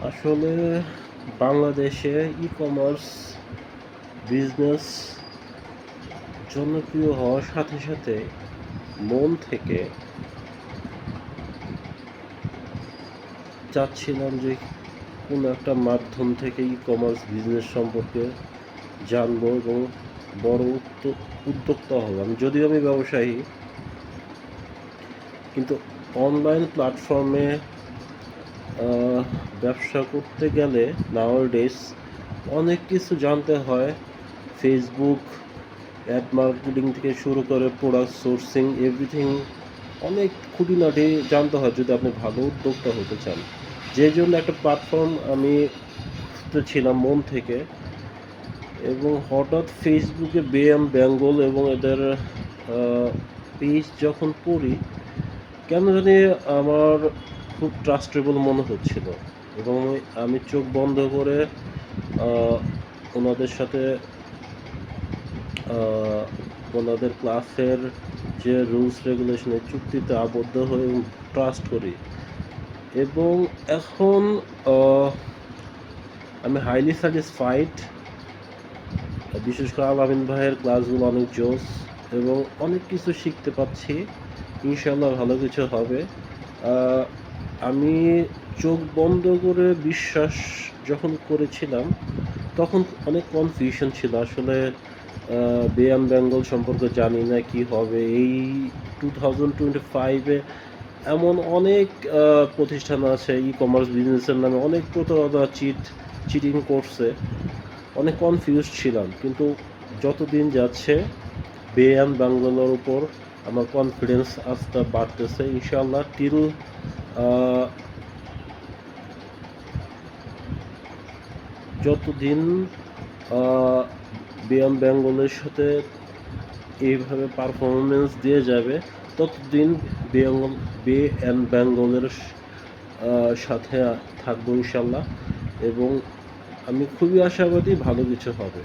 আসলে বাংলাদেশে e commerce business জনপ্রিয় হওয়ার সাথে সাথে মন থেকে চাচ্ছিলাম যে কোনো একটা মাধ্যম থেকে ই কমার্স বিজনেস সম্পর্কে জানব এবং বড় উদ্যোক্তা হলাম। যদিও আমি ব্যবসায়ী, কিন্তু অনলাইন প্ল্যাটফর্মে ব্যবসা করতে গেলে নাওয়ারডেজ অনেক কিছু জানতে হয়। ফেসবুক অ্যাড মার্কেটিং থেকে শুরু করে প্রোডাক্ট সোর্সিং এভরিথিং অনেক খুঁটিনাটি জানতে হয় যদি আপনি ভালো উদ্যোক্তা হতে চান। যে জন্য একটা প্ল্যাটফর্ম আমি ছিলাম মন থেকে এবং হঠাৎ ফেসবুকে বেএম বেঙ্গল এবং এদের পেজ যখন পড়ি, কেন জানি আমার খুব ট্রাস্টেবল মনে হচ্ছিল। এবং আমি- চোখ বন্ধ করে ওনাদের সাথে ওনাদের ক্লাসের যে রুলস রেগুলেশনের চুক্তিতে আবদ্ধ হয়ে ট্রাস্ট করি। এবং এখন আমি হাইলি স্যাটিসফাইড বিশেষ করে আলামিন ভাইয়ের ক্লাসগুলো অনেক জোস এবং অনেক কিছু শিখতে পাচ্ছি ইনশাল্লাহ ভালো কিছু হবে। আমি চোখ বন্ধ করে বিশ্বাস যখন করেছিলাম, তখন অনেক কনফিউশন ছিল। আসলে বেয়াম বেঙ্গল সম্পর্কে জানি না কি হবে। এই টু থাউজেন্ড টোয়েন্টি ফাইভে এমন অনেক প্রতিষ্ঠান আছে ই কমার্স বিজনেসের নামে অনেক প্রতারণা চিট চিটিং করছে। অনেক কনফিউজ ছিলাম। কিন্তু যতদিন যাচ্ছে বে অ্যান্ড বাংলার উপর আমার কনফিডেন্স আস্তে বাড়তেছে ইনশাল্লাহ টিল যতদিন বিয়াম বেঙ্গলের সাথে এইভাবে পারফরমেন্স দিয়ে যাবে, ততদিন বেঙ্গল বে অ্যান্ড বেঙ্গলের সাথে থাকব ইনশাল্লাহ এবং আমি খুবই আশাবাদী ভালো কিছু হবে।